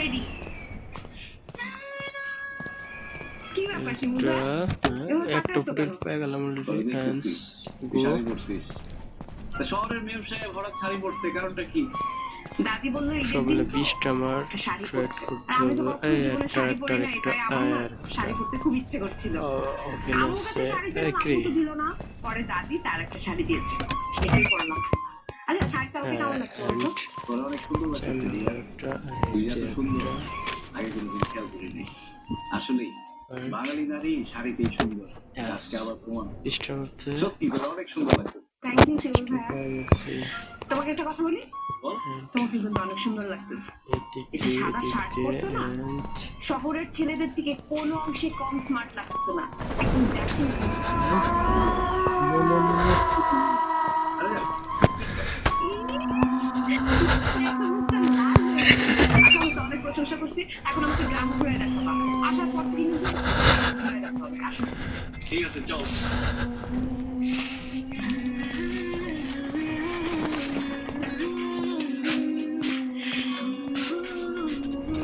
Ready কি ব্যাপার একটা পেয়ে গেলাম অলরেডি হ্যান্ডস গো। শাড়ি পরছিস। তা শহরের মেম সাহেব হঠাৎ শাড়ি পরছে কারণটা কি? দাদি বলল ঈদের সবগুলো দিন তো বিশটা আমার ট্রেড করতে আর আমি তো হবে এই একটা একটা একটা তাই আমার না আর শাড়ি পরতে খুব ইচ্ছে করছিল। ওকে আমার কাছে শাড়ি ছিল এই না, ক্রি আপু তো দিল না। পরে দাদি তার একটা শাড়ি দিয়েছে সেটাই পরলাম। আচ্ছা শাড়িটা আমাকে কেমন লাগছে অনেক সুন্দর লাগতেছে। রিয়া। একটা তুই এই যে একটা আগে কোনোদিন খেয়াল করিনি। আসলেই বাঙালি নারী শাড়িতেই সুন্দর। আজকে আবার প্রমাণ। বিশটার মধ্যে সত্যি অনেক সুন্দর লাগতেছে। থ্যাংক ইউ শিমুল ভাইয়া। তোমাকে একটা কথা বলি? তোমাকে কিন্তু অনেক সুন্দর লাগতেছে। সাদা শার্ট পরছো না? শহরের ছেলেদের থেকে কোনো অংশে কম স্মার্ট লাগছে না। একদম থেকে কিন্তু ঘুরে রাখতে হবে আসো ঠিক আছে চল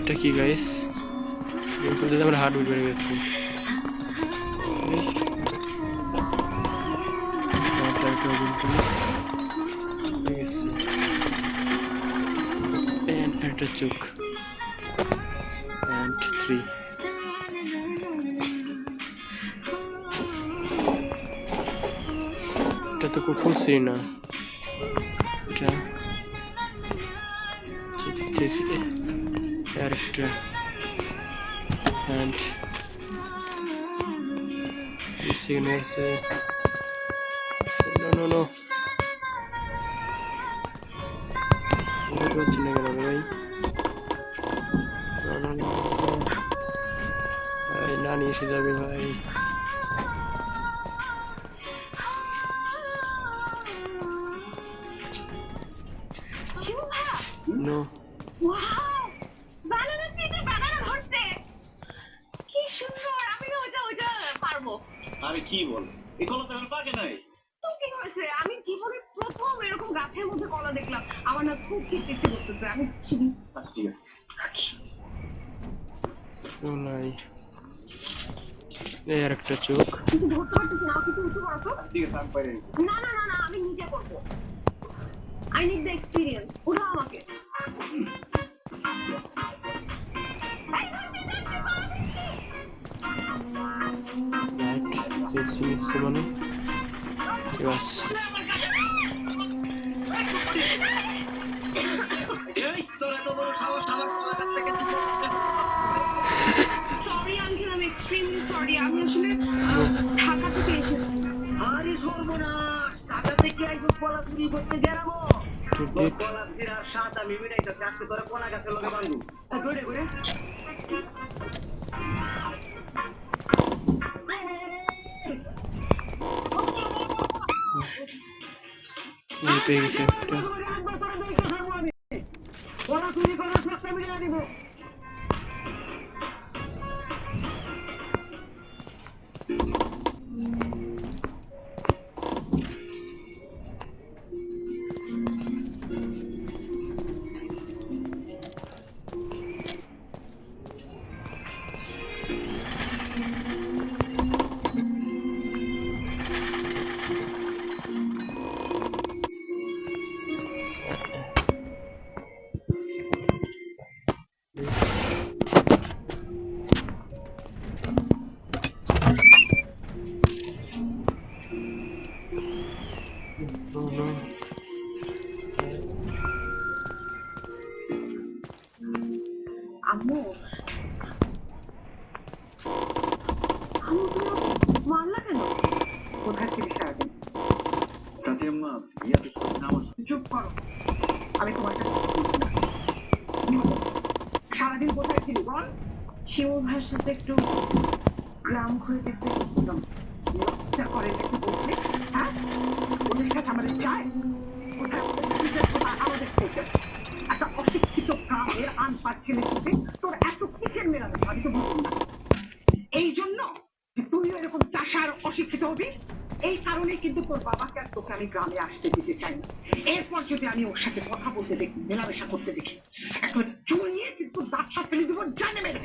এটা কি গাইস গেম খেলতে আমার হার্ট বিট বেড়ে গেছে এটা একটা কিন্তু হয়ে গেছে and একটা চোখ and three এটা তো খুব খুলছি না এটা দেখতেছি character and second was uh, no no no বুঝতে পারছি না কেন রে ভাই No, no, no, no. ভাই নানি এসে যাবে Shibu no wow banana পিঠে বানানা ধরছে! কি সুন্দর! আমি ওটা ওটা পারব। আরে কি বল? এই কলা তো এখন পাকে নাই। তো কি হয়েছে? আমি জীবনে প্রথম এরকম গাছের মধ্যে কলা দেখলাম। আমার না খুব চিনতে ইচ্ছে করতেছে। আমি আচ্ছা, ঠিক আছে। ও নাই। এই একটা চোখ। কিন্তু ধরতে পারতেছি না। কিছু উঁচু করো তো? ঠিক আছে আমি পাইরে না না না না আমি নিজে করব। আই নিড দ্য এক্সপিরিয়েন্স উঠাও আমাকে লাইট জিপসি জিপসি মানে ঠিক আছে এই তোর এত বড় সাহস আমার কলা থেকে সরি আঙ্কেল আমি এক্সট্রিমলি সরি আমি আসলে ঢাকা থেকে এসেছি। আরে সর্বনাশ থেকে আইসো কলা চুরি করতে ঠিক কলা জিরার স্বাদ আমি মিটাইতেছি আজকে তোরা কলা গাছের লগে বান্ধু ঘুরে ঘুরে পেয়ে গেছে একটা। কলা চুরি করার চেষ্টা মিটাই দিব তুমি মারলা কেন? কোথায় ছিলি সারাদিন? চাচি আম্মা ইয়া তো সব আমার চুপ করো। আমি তোমার কাছে। সারাদিন কোথায় ছিলি বল? শিমু ভাইয়ের সাথে একটু গ্রাম ঘুরে দেখতে গেছিলাম। লজ্জা করে নাকি বলছে। হ্যাঁ? ওদের সাথে আমাদের চায় থেকে? একটা অশিক্ষিত আনপার ছেলের সাথে তোর এত কিসের মেলামেশ? আমি তো বুঝলাম না। এই জন্য যে তুইও এরকম চাষার অশিক্ষিত হবি? এই কারণে কিন্তু তোর বাবাকে আর তোকে আমি গ্রামে আসতে দিতে চাই না। এরপর যদি আমি ওর সাথে কথা বলতে দেখি মেলামেশা করতে দেখি তোর চুল নিয়ে কিন্তু দাঁতটা ফেলে দেবো জানে মেরে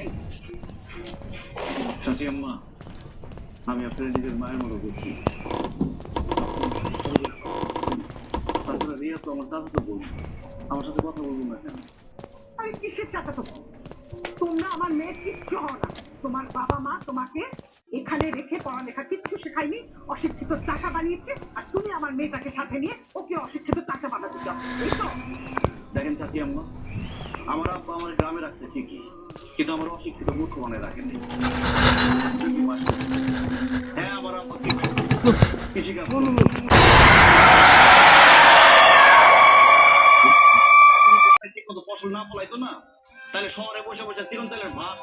চাচি আম্মা আমি আপনার নিজের মায়ের মতো করছি তাছাড়া রিয়া তো আমার চাচা তো বলব আমার সাথে কথা বলব না কেন? আমি কিসের চাচা তো তোমরা আমার মেয়ের কিচ্ছু হও না। তোমার বাবা মা তোমাকে এখানে রেখে পড়ালেখা কিচ্ছু শেখায়নি, অশিক্ষিত চাষা বানিয়েছে, আর তুমি আমার মেয়েটাকে সাথে নিয়ে ওকে অশিক্ষিত চাষা বানাতে চাও। দেখেন চাচি আম্মা, আমার আব্বা আমার গ্রামে রাখতে ঠিকই, কিন্তু আমার অশিক্ষিত মূর্খ বানায় রাখেনি হ্যাঁ আমার আব্বা কৃষিকাজ ফসল না ফলাইতো না, তাহলে শহরে বসে বসে চিরন্তনের ভাত